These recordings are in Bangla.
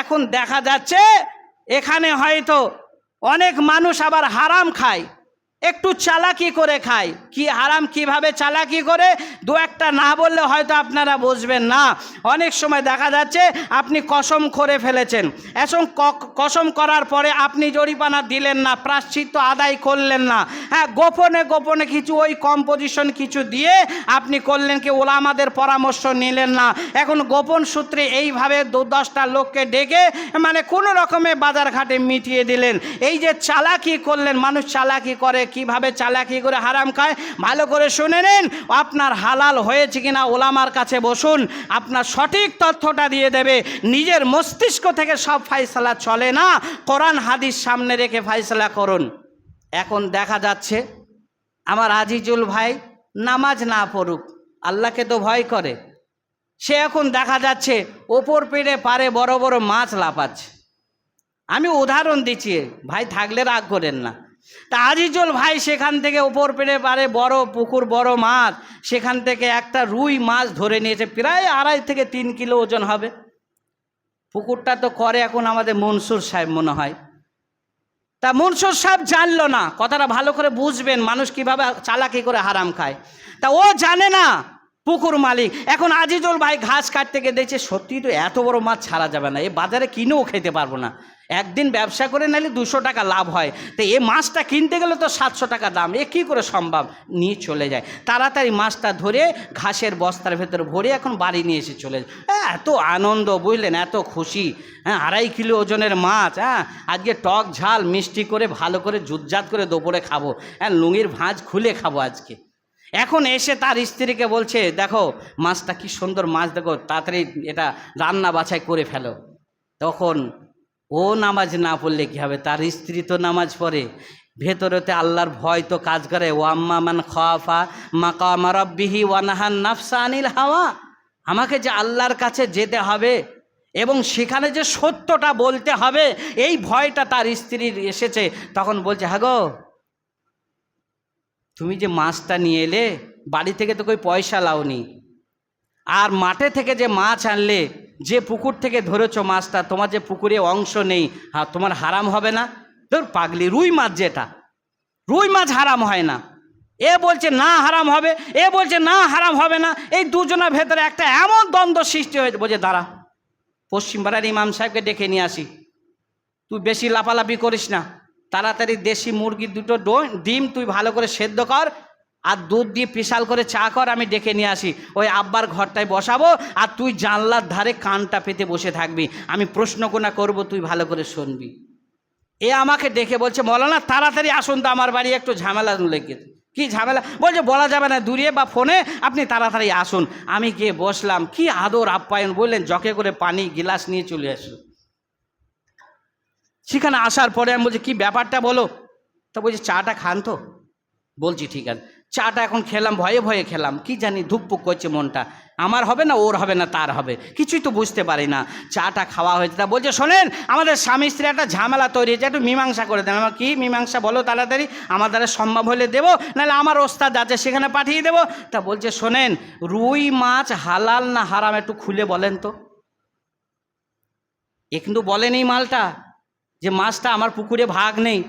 এখন দেখা যাচ্ছে এখানে হয়তো অনেক মানুষ আবার হারাম খায়। একটু চালাকি করে খায় কি হারাম, কীভাবে চালাকি করে? দু একটা না বললে হয়তো আপনারা বুঝবেন না। অনেক সময় দেখা যাচ্ছে আপনি কসম করে ফেলেছেন। এখন কসম করার পরে আপনি জরিমানা দিলেন না, প্রাশ্চিত্য আদায় করলেন না। হ্যাঁ গোপনে গোপনে কিছু ওই কম্পোজিশন কিছু দিয়ে আপনি করলেন কি ওলামাদের পরামর্শ নিলেন না। এখন গোপন সূত্রে এইভাবে দু দশটা লোককে ডেকে মানে কোনো রকমে বাজার ঘাটে মিটিয়ে দিলেন। এই যে চালাকি করলেন, মানুষ চালাকি করে কীভাবে চালাকি করে হারাম খায়? ভালো করে শুনে নিন, আপনার হালাল হয়েছে কিনা ওলামার কাছে বসুন, আপনার সঠিক তথ্যটা দিয়ে দেবে। নিজের মস্তিষ্ক থেকে সব ফাইসলা চলে না, কোরআন, হাদিস সামনে রেখে ফাইসলা করুন। এখন দেখা যাচ্ছে, আমার আজিজুল ভাই নামাজ না পড়ুক, আল্লাহকে তো ভয় করে। সে এখন দেখা যাচ্ছে, ওপর পেড়ে পারে বড় বড় মাছ লাফাচ্ছে। আমি উদাহরণ দিচ্ছি, ভাই থাকলে রাগ করেন না। তা আজিজুল ভাই সেখান থেকে ওপর পেড়ে পারে বড় পুকুর, বড় মাছ। সেখান থেকে একটা রুই মাছ ধরে নিয়েছে। প্রায় আড়াই থেকে তিন কিলো ওজন হবে। পুকুরটা তো করে এখন আমাদের মনসুর সাহেব মনে হয়। তা মনসুর সাহেব জানলো না। কথাটা ভালো করে বুঝবেন। মানুষ কীভাবে চালাকি করে হারাম খায়। তা ও জানে না পুকুর মালিক। এখন আজিজুল ভাই ঘাস কাটতে দেখছে সত্যি তো এত বড় মাছ ছাড়া যাবে না। এ বাজারে কিনেও খেতে পারব না। একদিন ব্যবসা করে নিলে দুশো টাকা লাভ হয়। তো এ মাছটা কিনতে গেলে তো সাতশো টাকা দাম। এ কী করে সম্ভব? নিয়ে চলে যায়। তাড়াতাড়ি মাছটা ধরে ঘাসের বস্তার ভেতরে ভরে এখন বাড়ি নিয়ে এসে চলে যায়। হ্যাঁ, এত আনন্দ বুঝলেন? এত খুশি। হ্যাঁ আড়াই কিলো ওজনের মাছ। হ্যাঁ আজকে টক ঝাল মিষ্টি করে ভালো করে জুতজাত করে দুপুরে খাব। হ্যাঁ লুঙির ভাঁজ খুলে খাব আজকে। এখন এসে তার স্ত্রীকে বলছে, দেখো, মাছটা কি সুন্দর মাছ, দেখো, তাড়াতাড়ি এটা রান্না বাছাই করে ফেলো। তখন ও নামাজ না পড়লে কি হবে? তার স্ত্রী তো নামাজ পড়ে। ভেতরেতে আল্লাহর ভয় তো কাজ করে। ও আম্মা মান খাফা মাকাম রব্বিহি ওয়ানাহান নাফসা আনিল হাওয়া। আমাকে যে আল্লাহর কাছে যেতে হবে এবং সেখানে যে সত্যটা বলতে হবে, এই ভয়টা তার স্ত্রীর এসেছে। তখন বলছে হ্যাঁ গো তুমি যে মাছটা নিয়ে এলে, বাড়ি থেকে তো কই পয়সা লাওনি। আর মাঠে থেকে যে মাছ আনলে, যে পুকুর থেকে ধরেছো মাছটা, তোমার যে পুকুরে অংশ নেই হ্যাঁ তোমার হারাম হবে না? ধর পাগলি, রুই মাছ যেটা। রুই মাছ হারাম হয় না। এ বলছে না হারাম হবে, এ বলছে না হারাম হবে না। এই দুজনের ভেতরে একটা এমন দ্বন্দ্ব সৃষ্টি হয়েছে। বলছে, দাঁড়া, পশ্চিমপাড়ার ইমাম সাহেবকে ডেকে নিয়ে আসি। তুই বেশি লাফালাফি করিস না। তাড়াতাড়ি দেশি মুরগি দুটো ডিম তুই ভালো করে সেদ্ধ কর আর দুধ দিয়ে পিশাল করে চা কর, আমি ডেকে নিয়ে আসি। ওই আব্বার ঘরটায় বসাবো আর তুই জানলার ধারে কানটা পেতে বসে থাকবি। আমি প্রশ্ন কোনা করব, তুই ভালো করে শুনবি। এ আমাকে ডেকে বলছে, মৌলানা, তাড়াতাড়ি আসুন তো, আমার বাড়ি একটু ঝামেলা লেগে, কি ঝামেলা? বলছে, বলা যাবে না, দূরে বা ফোনে আপনি তাড়াতাড়ি আসুন। আমি গিয়ে বসলাম, কি আদর আপ্যায়ন বললেন, জকে করে পানি গিলাস নিয়ে চলে আসুন সেখানে আসার পরে আমি বলছি, কি ব্যাপারটা বলো? তা বলছি, চাটা খান তো। বলছি, ঠিক আছে। চাটা এখন খেলাম, ভয়ে ভয়ে খেলাম। কি জানি ধুকপুক করছে মনটা। আমার হবে না, ওর হবে না, তার হবে। কিছুই তো বুঝতে পারি না। চাটা খাওয়া হয়েছে। তা বলছে, শোনেন, আমাদের স্বামী স্ত্রী একটা ঝামেলা তৈরি হয়েছে। একটু মীমাংসা করে দেন। আমার কি মীমাংসা? বলো তাড়াতাড়ি। আমার দ্বারা সম্ভব হলে দেবো, নাহলে আমার ওস্তাদ আছে, সেখানে পাঠিয়ে দেবো। তা বলছে, শোনেন, রুই মাছ হালাল না হারাম একটু খুলে বলেন তো। এ কিন্তু বলেন মালটা। যে মাছটা আমার পুকুরে ভাগ নেই।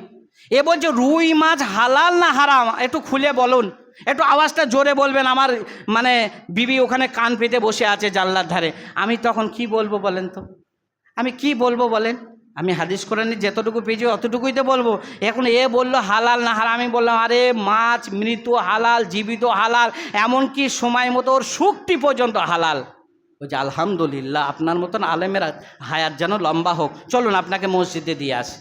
এ বলছে, রুই মাছ হালাল না হারাম? একটু খুলে বলুন। একটু আওয়াজটা জোরে বলবেন আমার মানে বিবি ওখানে কান পেতে বসে আছে জানলার ধারে। আমি তখন কি বলব বলেন তো? আমি কি বলব বলেন? আমি হাদিস করে নি যতটুকু পেয়েছি অতটুকুই তো বলব। এখন এ বলল, হালাল না হারাম? আমি বললাম, আরে মাছ মৃত হালাল, জীবিত হালাল, এমনকি সময় মতো ওর শুকটি পর্যন্ত হালাল। বলছে, আলহামদুলিল্লাহ, আপনার মতন আলেমের হায়াত যেন লম্বা হোক। চলুন আপনাকে মসজিদে দিয়ে আসি।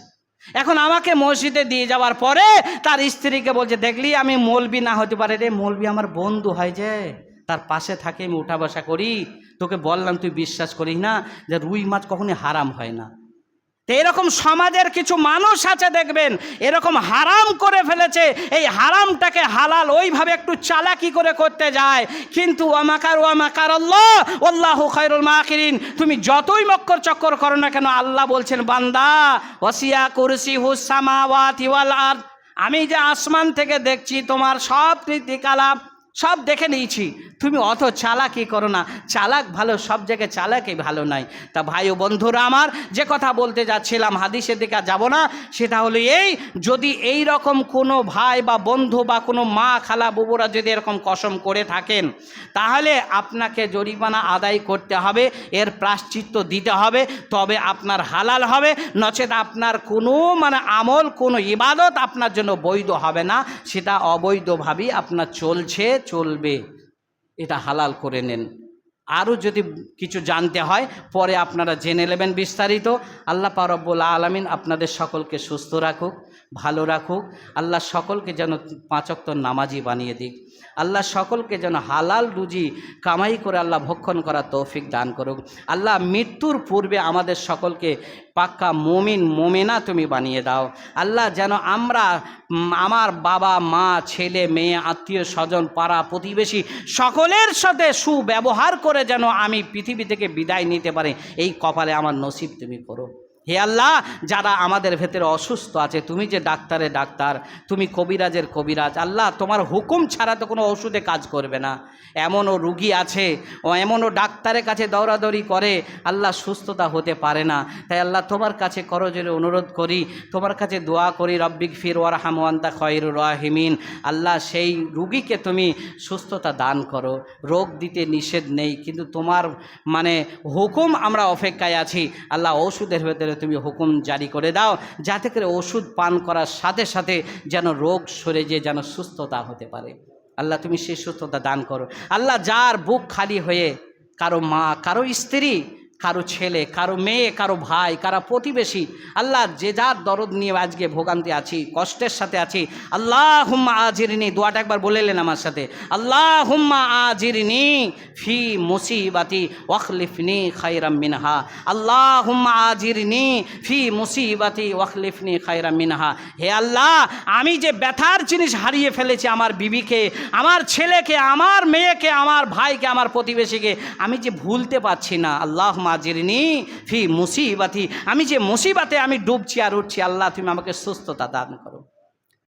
এখন আমাকে মসজিদে দিয়ে যাওয়ার পরে তার স্ত্রীকে বলছে, দেখলি আমি মৌলবি না হতে পারে রে, মৌলবি আমার বন্ধু হয় যে, তার পাশে থাকে, আমি উঠা বসা করি। তোকে বললাম, তুই বিশ্বাস করিস না যে রুই মাছ কখনই হারাম হয় না। এরকম সমাজের কিছু মানুষ আছে দেখবেন, এরকম হারাম করে ফেলেছে, এই হারামটাকে হালাল ওইভাবে একটু চালাকি করে করতে যায়। কিন্তু ওয়ামাকার ওয়ামাকার আল্লাহ আল্লাহ খায়রুল মাকিরিন, তুমি যতই মক্কর চক্কর করো না কেন, আল্লাহ বলছেন, বান্দা ওসিয়া কুরসি হুসামাওয়াত ওয়াল আরদ, আমি যে আসমান থেকে দেখছি, তোমার সব নীতিকালাপ সব দেখে নিয়েছি। তুমি অত চালাকি করো না। চালাক ভালো, সব জায়গায় চালাকই ভালো নাই তা ভাই ও বন্ধুরা আমার, যে কথা বলতে যাচ্ছিলাম, হাদিসের দিকে যাব না, সেটা হলো এই, যদি এই রকম কোনো ভাই বা বন্ধু বা কোনো মা, খালা বুবুরা যদি এরকম কসম করে থাকেন, তাহলে আপনাকে জরিমানা আদায় করতে হবে, এর প্রাশ্চিত্য দিতে হবে, তবে আপনার হালাল হবে, নচেত আপনার কোনো মানে আমল, কোনো ইবাদত আপনার জন্য বৈধ হবে না, সেটা অবৈধভাবেই আপনার চলছে। চলবে, এটা হালাল করে নেন। আরও যদি কিছু জানতে হয়, পরে আপনারা জেনে নেবেন বিস্তারিত। আল্লাহ পারব্বুল আলমিন আপনাদের সকলকে সুস্থ রাখুক, ভালো রাখুক। আল্লাহ সকলকে যেন পাঁচক্ত নামাজি বানিয়ে দিক। আল্লাহ সকলকে যেন হালাল রুজি কামাই করে আল্লাহ ভক্ষণ করা তৌফিক দান করুক। আল্লাহ মৃত্যুর পূর্বে আমাদের সকলকে পাক্কা মমিন, মোমেনা তুমি বানিয়ে দাও। আল্লাহ যেন আমরা আমার বাবা, মা, ছেলে, মেয়ে, আত্মীয়, স্বজন, পাড়া, প্রতিবেশী সকলের সাথে সুব্যবহার করে যেন আমি পৃথিবী থেকে বিদায় নিতে পারি। এই কপালে আমার নসিব তুমি করো। হে আল্লাহ, যারা আমাদের ভেতরে অসুস্থ আছে, তুমি যে ডাক্তারের ডাক্তার, তুমি কবিরাজের কবিরাজ, আল্লাহ, তোমার হুকুম ছাড়া তো কোনো ওষুধে কাজ করবে না। এমনও রুগী আছে, ও এমনও ডাক্তারের কাছে দৌড়াদৌড়ি করে, আল্লাহ সুস্থতা হতে পারে না। তাই আল্লাহ, তোমার কাছে করজোরে অনুরোধ করি, তোমার কাছে দোয়া করি, রব্বিক ফির ওয়ার হামওয়ান্তা খয়র রাহিমিন। আল্লাহ, সেই রুগীকে তুমি সুস্থতা দান করো। রোগ দিতে নিষেধ নেই, কিন্তু তোমার মানে হুকুম আমরা অপেক্ষায় আছি। আল্লাহ, ওষুধের ভেতরে তুমি হুকুম জারি করে দাও, যাতে করে ওষুধ পান করার সাথে সাথে যেন রোগ সরে যেয়ে যেন সুস্থতা হতে পারে। আল্লাহ তুমি সেই সুস্থতা দান করো। আল্লাহ যার বুক খালি হয়ে কারও মা, কারও স্ত্রী কারও ছেলে, কারও মেয়ে, কারও ভাই, কারও প্রতিবেশী, আল্লাহ যে যার দরদ নিয়ে আজকে ভোগান্তি আছি, কষ্টের সাথে আছি আল্লাহ হুম্মা আজিরিনি, দোয়াটা একবার বলেলেন আমার সাথে আল্লাহ হুম্মা আজিরিনি ফি মুসিবাতি ওয়াখলিফনি খাইরাম মিনহা আল্লাহ হুম্মা আজিরিনি ফি মুসিবাতি ওয়াখলিফনি খাইরাম মিনহা, হে আল্লাহ, আমি যে ব্যথার জিনিস হারিয়ে ফেলেছি আমার বিবিকে, আমার ছেলেকে, আমার মেয়েকে, আমার ভাইকে, আমার প্রতিবেশীকে, আমি যে ভুলতে পারছি না আল্লাহ মাজিরনি, ফি মুসিবাতি। আমি যে মুসিবাতে আমি ডুবছি আর উঠছি, আল্লাহ তুমি আমাকে সুস্থতা দান করো।